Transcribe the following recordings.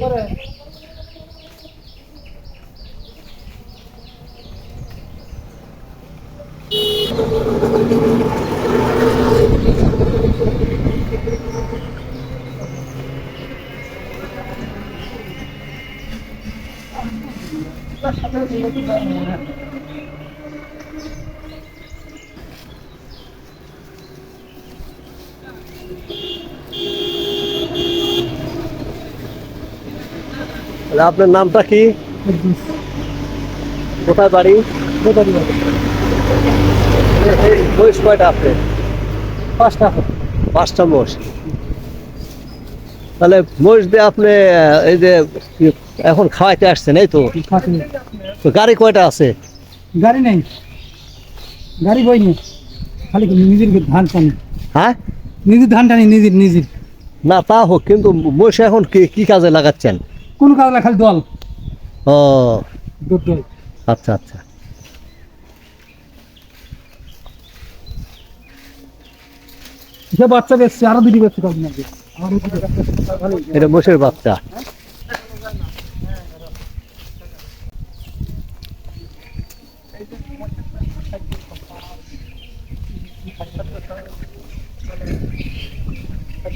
করে তাহলে আপনার নামটা কি? কোথায় বাড়ি? বয়স কয়টা আপনি পাঁচটা। পাঁচটা মোষ তাহলে মোষ দিয়ে আপনি এই যে এখন খাওয়াইতে আসছেন এই তো? তো গাড়ি কয়টা আছে? গাড়ি নেই। গাড়ি বই নেই। খালি নিজের ধান টানি? হ্যাঁ? নিজের ধান টানি নিজের নিজের। না তা হোক কিন্তু মোষ এখন কি কি কাজে লাগাচ্ছেন? কোন কাজ না খালি দল। ও। দুধ দল আচ্ছা আচ্ছা। সে বাচ্চা বেচছে আরও দুটি বেচছে কদিন আগে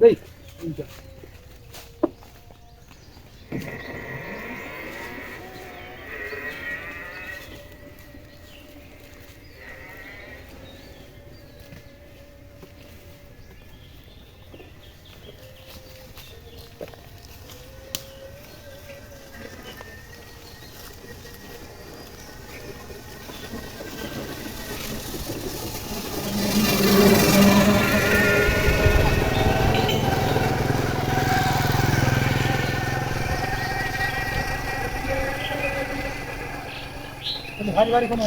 দেই ভাই বাড়ি কোনো